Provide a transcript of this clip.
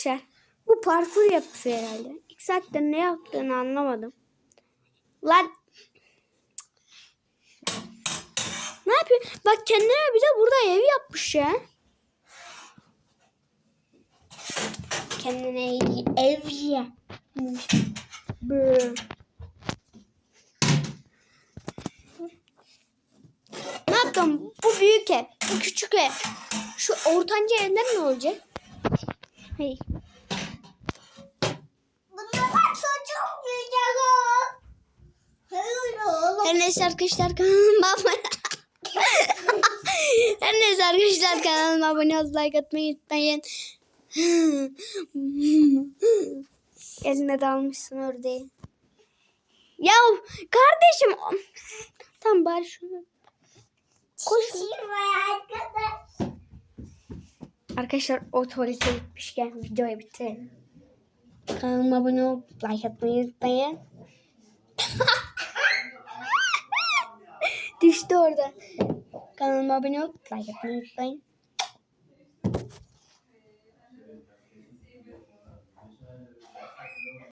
Arkadaşlar bu parkur yapıyor herhalde. Saatte ne yaptığını anlamadım. Lan ne yapıyor? Bak kendine bir de burada ev yapmış ya. Kendine ev yapmış. Ne yaptım? Bu büyük ev. Bu küçük ev. Şu ortanca evden ne olacak? Hey. Bunlar çocuk büyüyecek. Her neyse arkadaşlar kanalıma abone Her neyse arkadaşlar kanalıma abone olup like atmayı unutmayın. Eline dalmışsın ördeği. Ya kardeşim. Tam bari şunu. Koş. Çiçeğim var arkadaş. Arkadaşlar o tuvalete gitmişken videoya bitti. Kanalıma abone olup like atmayı unutmayın. Düştü orada. Kanalıma abone olup like atmayı unutmayın.